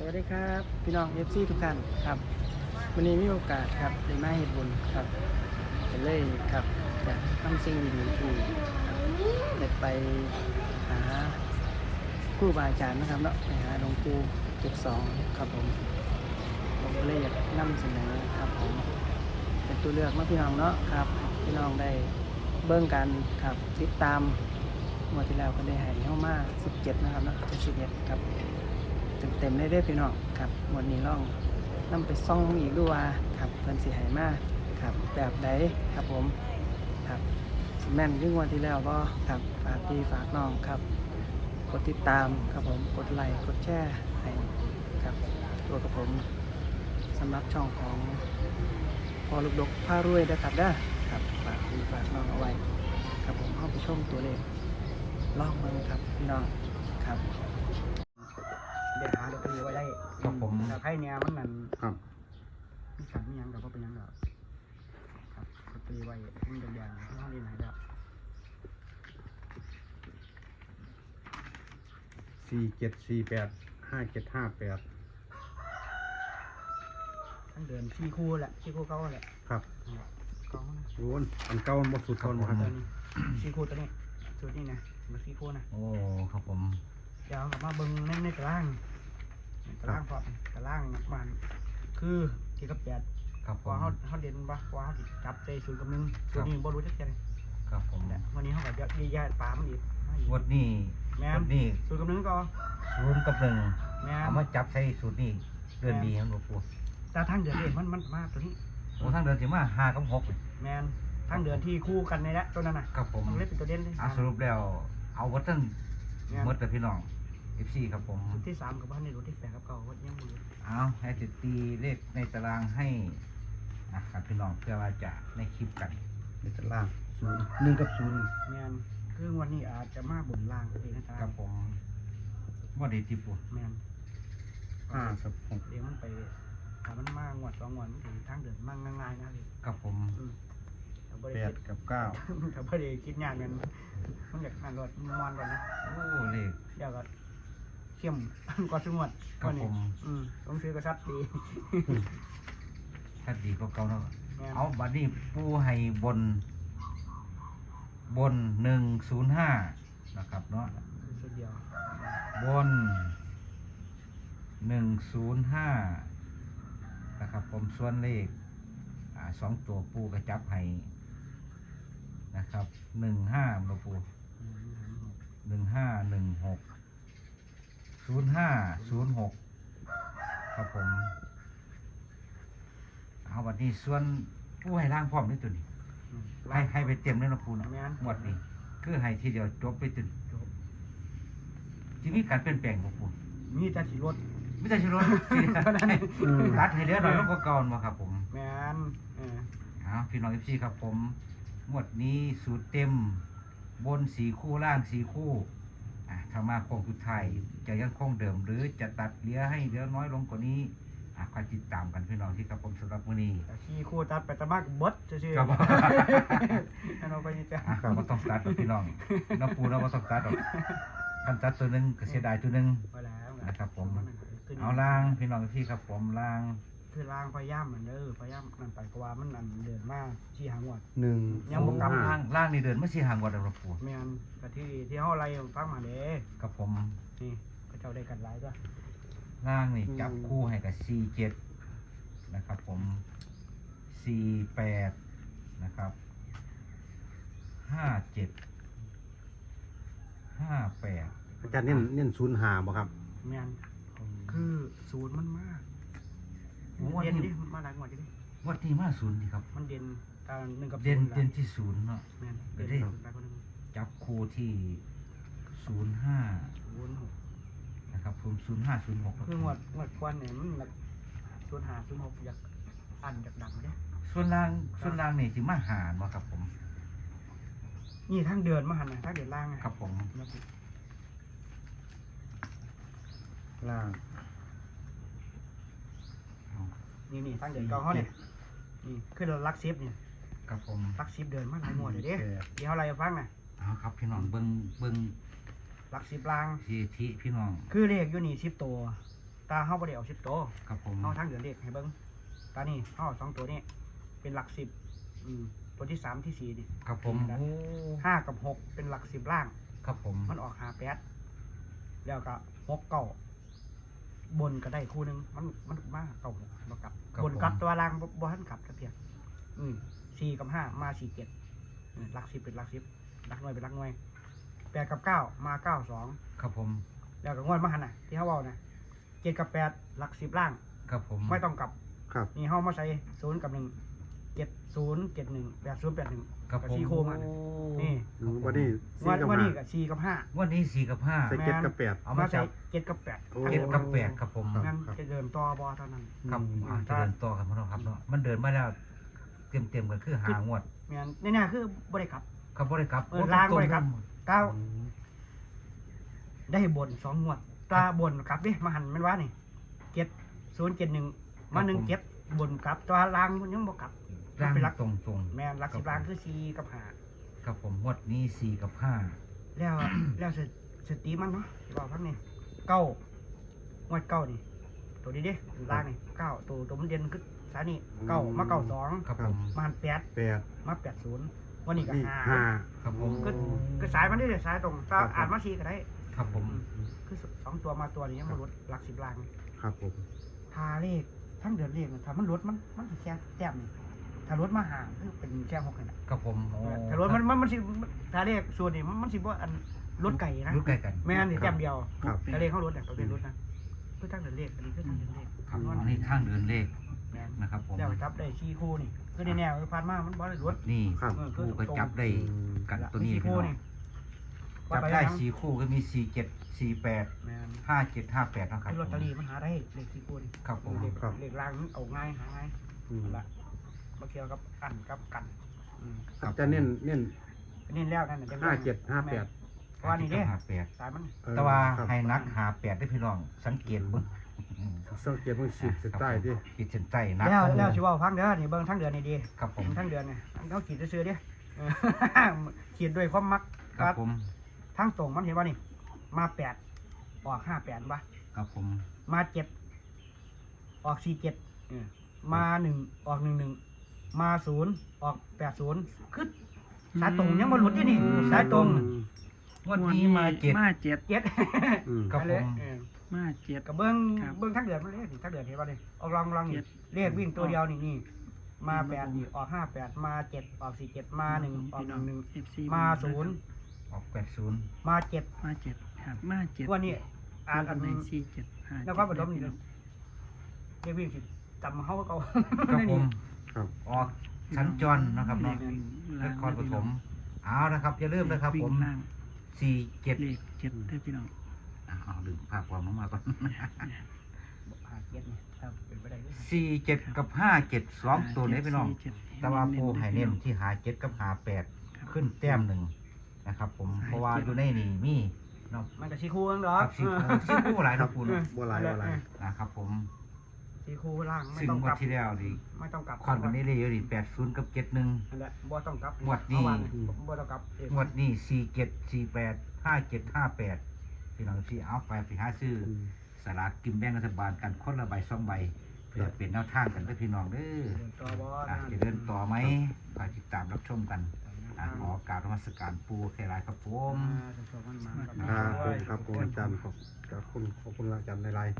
สวัสดีครับ พี่น้องเอฟซีทุกท่านครับวันนี้มีโอกาสครับได้มาเฮ็ดบุญครับก็เลยครับจะทำสิ่งดีๆที่ได้ไปหาครูบาอาจารย์นะครับเนาะไปหาหลวงปู่เจ็ดสองครับผมผมก็เลยอยากนำเสนอครับผมเป็นตัวเลือกมาพี่น้องเนาะครับ พี่น้องได้เบิ่งกันครับติดตามงวดที่แล้วก็ได้ให้เข้ามา 17 นะครับเนาะ71ครับ เต็มๆเลยเด้อพี่น้องครับวันนี้ลองนำไปซ่องอีกดูว่าครับเพิ่นสิให้มาครับแบบใดครับผมครับแม่นยิ่งวันที่แล้วก็ครับฝากพี่ฝากน้องครับ กดติดตามครับผมกดไลค์กดแชร์ให้ครับตัวกับผมสำหรับช่องของพอลูกดกผ้ารวยนะครับเด้อครับฝากพี่ฝากน้องเอาไว้ครับผมเข้าไปชมตัวเลขลองมาครับพี่น้องครับ เดี๋ยวหาดอกตีไว้ได้ครับผม แต่ไข่เนี่ยมันนั่นครับ มีขันมีหยังกับว่าเป็นหยังดอกครับดอกตีไว้มันแดงๆห้องดีไหนแล้วสี่เจ็ดสี่แปดห้าเจ็ดห้าแปดทั้งเดือนขี้คู่แหละขี้คู่เก้าแหละครับนั่นแหละเก้านะรู้นอันเก่ามันบ่สุดทนบ่ครับตัวนี้ขี้คู่ตัวนี้ตัวนี้นะมันขี้คู่นะโอ้ ครับผม เดี๋ยวเอากลับมาเบิ้งในในตารางใน ตารางพอตารางมันคือที่กับแปดครับผกว่ามเขาเขาเด่นปะกว่าเขาสิจับใจศูนย์กับหนึ่งครัตัวบ นี้บ่รู้จักจังครับผมเนี่ยวันนี้เขาก็จะแยกปลามันอีกมาอีกงวดนี้แม่งวนดนี้ศูนย์กับหนึ่งก็ศูนย์กับหนึ่งแม่นเอามาจับใส่สูตรนี้เดือนดีครับหลวงปู่แต่ทางเดือนเองมันมันมากตัวนี้ โอ้ทั้งเดือนสิมาห้ากับหกแมนทางเดือนที่คู่กันในละตัวนั้นน่ะครับผมมันเล่นเป็นตัวเด่นเลยเอาสรุปแล้วเอาวัดตั้งแม่นหมดแต่พี่น้อง เอฟซีครับผม ชุดที่สามกับบ้านในรถที่แปดกับเก่าวัดยังมือเอาให้ติดตีเลขในตารางให้นะครับพี่น้องเพื่อว่าจะในคลิปกันในตารางศูนย์หนึ่งกับศูนย์แมนคือวันนี้อาจจะมาบนล่างเองนะจ๊ะครับผมว่าดีที่ปู่แมนห้ากับหกเดี๋ยวมันไปถ้ามันมางวดสองงวดมันถึงทางเดือนมากง่ายๆนะเลยครับผมอืมถ้าบ่แปได้ดกับเก้าถ้าบ่ได้คิดงานกันมันอยากนั่นรถมันมอนก่อนนะ โอ้เลข เดี๋ยวก็ เข้ม กว่าสงวดครับวันนี้ผม อืมต้องซื้อกระชับดีถ้าดีก็เก่าเนาะแม่นเอาบัดนี้ปูให้บน บนหนึ่งศูนย์ห้านะครับเนาะคือสุดเดียวบนหนึ่งศูนย์ห้านะครับ ผมส่วนเลขอ่าสองตัวปูกระจับให้นะครับหนึ่งห้ามาปูหนึ่งห้าหนึ่งหก ศูนย์ห้าศูนย์หกครับผม เอาวันนี้ส่วนผู้ให้ร่างพร้อมด้วยตัวนี้อืมให้ให้ไปเต็มเลยนะปูเนาะแม่น หมดนี้คือให้ทีเดียวจบไปจนจบที่มีการเปลี่ยนแปลงบ่ปูมีแต่สีรถ ไม่ใช่ชิโร่รัดให้เหลือหน่อยลงกว่าเก่ามาครับผม แมนเออเอาพี่น้องเอฟซีครับผมหมวดนี้สูตรเต็ม บนสีคู่ล่างสีคู่ อะถ้ามาโคงสุดท้ายจะยังคงเดิม หรือจะตัดเหลือให้เหลือน้อยลงกว่านี้อะคอยติดตามกันพี่น้องที่ครับผมสำหรับมื้อนี้แต่ขี่คู่ตัดไปตะมากบดจะชื่อครับอันเอาไปนี่จ้ะอะก็บ่ต้องตัดหรอกพี่น้องน้องปูเราบ่ต้องตัดหรอกคันตัดตัวหนึงก็เสียดายตัวหนึงไปแล้วนะครับผมขึ้นเอาล่างพี่น้องพี่ครับผมล่าง คือล่างพยายามเหมือนเด้อพยายามนั่นไปเพราะว่ามันอันเดินมาที่หางวด หนึ่งยังบ่กลับ ล่างล่างนี่เดินไม่สิห่างกว่าเดิมหรอกปูแมนกะที่ที่เฮาไล่ฟังมาเด้กับผมนี่ก็เจ้าได้กันหลายก็ล่างนี่จับคู่ให้กับสี่เจ็ดนะครับ ผมสี่แปดนะครับห้าเจ็ดห้าแปดอาจารย์เน้นเน้นศูนย์หาบ่ครับ แมนคือศูนย์มันมาก วันเด่นดินี้มาหลายงวดดิวันนี้มาศูนย์ดีครับ มันเด่นการหนึ่งกับเด่นศูย์ละเด่นที่ศูนย์เนาะ แม่นเดี๋เด่ยนวดิหลายคนหนึ่งจับคู่ที่ศูนย์ห้าศูนย์หกนะครับผมศูนย์ห้าศูนย์หกคืองวดงวดควันเนี่ยมันหลักศูนย์หาศูนย์หกอยากอันอยากดังเด้ส่วนล่างส่วนล่างนี่สิมาหารมาครับผมนี่ทั้งเดือนมาหันนะทั้งเดือนล่างไงครับผม ล่าง เอา นี่นี่ทั้งเดือนเก่าเขาเนี่ยนี่คือเราลักซิปเนี่ยครับผมลักซิปเดินมาหลายงวดเลยเด้แปดเดี๋ยวอะไรฟังนะเอาครับพี่น้องเบิ้งเบิ้งลักซิปล่างทีทีพี่น้อง คือเลขอยู่นี่สิบตัวตาเฮาบ่ได้เอาสิบตัวครับผมเฮาทางเดือนเลขให้เบิ่งตานี่เฮาเอาสองตัวนี้เป็นหลักสิบอืมตัวที่สามที่สี่นี่ครับผมครับโอ้ห้ากับหกเป็นหลักสิบล่าง ครับผมมันออกหาแปดแล้วก็หกเก้า บนก็ได้คู่หนึงมันมันมาเก้าหกบ่กลับบนกลับตัวล่างบ่บ่ทันกลับจักเพียงอืมสี่กับห้ามาสี่เจ็ดอืมหลักสิบเป็นหลักสิบหลักหน่วยเป็นหลักหน่วยแปดกับเก้ามาเก้าสองครับผมแล้วก็งวดมาหันน่ะที่เขาเว้าน่ะเจ็ดกับแปดหลักสิบล่างครับผมไม่ต้องกลับ ครับ นี่เฮามาใส่ศูนย์กับหนึ่งเจ็ดศูนย์เจ็ดหนึ่งแปดศูนย์แปดหนึ่ง ครับกับผมสี่โค้งอะนี่อืมวันนี้งสี่วดกับวันห้านี้กับสี่กับห้าวันนี้สี่กับห้า ใส่เจ็ดกับแปด เอามามาใส่จับ เจ็ดกับแปดโอ้ เจ็ดกับแปดครับผมครับ งั้นจะเดินต่อบอเท่านั้น ครับอืม อ่าจะเดินต่อครับพี่น้องครับเนาะมันเดินมาแล้วเต็มเต็มๆกันคือหางวดแม่นแน่ๆคือบริกลับ ครับบริกรับเออล้างบ่ได้ครับ เก้าอืมได้บนสองงวดตาบนกลับดิมาหันแมันว่านี่เจ็ดศูนย์เจ็ดหนึ่งมาหนึ่งเจ็ดบนกลับตัวล่างมันยังบ่กลับ ร่างเป็นหลักตรงตรงแม่นหลักสิบล่างคือสี่กับห้าๆครับผมงวดนี้สี่กับห้าแล้วแล้วสสติมันเนาะบอกพักนี่เก้างวดเก้านี่ตัวนี้ดิล่างนี่เก้าตัวตัวมันเด่นคือสายนี่เก้ามาเก้าสองครับผมมาหันแปดแปดมาแปดศูนย์วันนี้ก็นี่ห้าห้าครับผมก็ก็สายมันได้เลยสายตรงถ้าครับอ่านมาสี่ก็ได้ ครับผม คือสองตัวมาตัวนี้ยังมาลดหลักสิบล่างครับผมทาเลขทั้งเดือนเลขน่ะถ้ามันลดมันมันสิแค่แต้มนี่ ถ้ารถมาห่างคือเป็นแค่หกนี่นะครับผมโอ้ถ้ารถมันมันมันสิทาเลขส่วนนี้มันมันสิบ่อันรถไก่นะรู้ใกล้กัน แม่นนี่แต้มเดียวครับทาเลขเขารถเนี่ยตัวเป็นรถนะคือทั้งเดือนเลขอันนี้คือทั้งเดือนเลขครับอันนี้ข้างเดินเลขแม่นนะครับผม แล้วจับได้ชี้คู่นี่คือในแนวคือผ่านมามันบ่ได้รถ นี่ครับเออคือคู่ก็จับได้อืมกันตัวนี้ชี้พี่คู่น้องนี่จับได้สี่คู่ก็มีสี่เจ็ดสี่แปดแม่นห้าเจ็ดห้าแปดนะครับคือลอตเตอรี่มันหาได้เลขชี้คู่นี่ครับผม เลขครับ เลขล่างมันเอาง่ายหาง่ายอืมนั่นละ มาเกี่ยวกับอันกับกันอืมอาจจะเน้นเน้นอันนี่แล้วนั่นน่ะจะห้าเจ็ดห้าแปดเพราะว่านี่เด้ห้าแปดสายมันเออแต่ว่าครับให้นักหาแปดได้พี่น้อง สังเกตเบึ้งสังเกตเบิ่งขีดเส้นใต้ดิขีดเส้นใต้นักแล้วแล้วสิเว่าพังเด้อนี่เบิ่งทั้งเดือนนี่ดีครับผม ทั้งเดือนนี่เขาขีดซื้อๆเด้เออ ขีดด้วยความมักครับผม ทั้งตรงมันเห็นว่านี่ มาแปดออกห้าแปดปะครับผม มาเจ็ดออกสี่เจ็ดเออมาหนึ่งออกหนึ่งหนึ่ง มาศูนย์ออกแปดศูนย์คือสายตรงยังมาหลุดอยู่นี่สายตรงงวันนี้มาเจ็ดมาเจ็ดเจ็ดอืม ครับไปเลยผม เออมาเจ็ด กับเบิ้งครับเบิ้งทั้งเดือนมันเลยทั้งเดือนเห็นป่ะนี่เอาลองลองนี่เจ็ดเลขวิ่งตัวเดียวนี่นี่มาอืมแปดนี่ออกห้าแปดมาเจ็ดออกสี่เจ็ดมาหนึ่งออกหนึ่งหนึ่ง FC มาศูนย์ออกแปดศูนย์มาเจ็ดมาเจ็ดครับมาเจ็ดวันนี้อ่านอันในสี่เจ็ดห้าแล้วก็ปฐมนี่เลยเลขวิ่งสิจำเขาเขาครับผม ครับ ออกสัญจรนะครับเนาะนครปฐมเอานะครับอย่าลืมนะครับ ผมล่างสี่เจ็ดเลขเจ็ดได้อพี่น้องเอาลืมภาพความลงมาก่อนห้าเจ็ดนี่ครับเป็นไปได้ด้วยสี่เจ็ดกับห้าเจ็ดสองตัวนี้พี่น้องสี่เจ็ดแต่ว่าปูไห่เน้นพี่ที่หาเจ็ดกับหาแปดครับขึ้นแต้มหนึ่งนะครับ ผมสายเพราะว่าเจ็ดอยู่ในนี่มีเนาะมันก็ชีคูเองเหรอครับสี่คู่สี่คู่หลายนะปูครัเนาะบบัวลายบัวลายนะครับผม ชีคูล่างไม่ซึ่งต้องงกวลัดบที่แล้วดิไม่ต้องกลับคอนกันนี้เลยอยู่ดิแปดศูนย์กับเจ็ดหนึ่ง นั่นแหละบ่ต้องกลับงวดนี้เมื่อวานนี่บ่ต้องกลับเองงวดนี้สี่เจ็ดสี่แปดห้าเจ็ดห้าแปดพี่น้องที่เอาไปไปหาซื้อออืมสลากกินแบ่งรัฐบาลกันคนละใบสองใบเพื่อเป็นแนวทางกันเด้อพี่น้องเด้อเดินต่อบ่อะนะจะเดินต่อไหมไปติดตามรับชมกันอะขอการรมัสการปูแค่ไรครับผม อ่าส่งๆมันมา ครับผมครับผมอาจารย์ขอบขอบคุณขอบคุณอาจารย์ในไลน์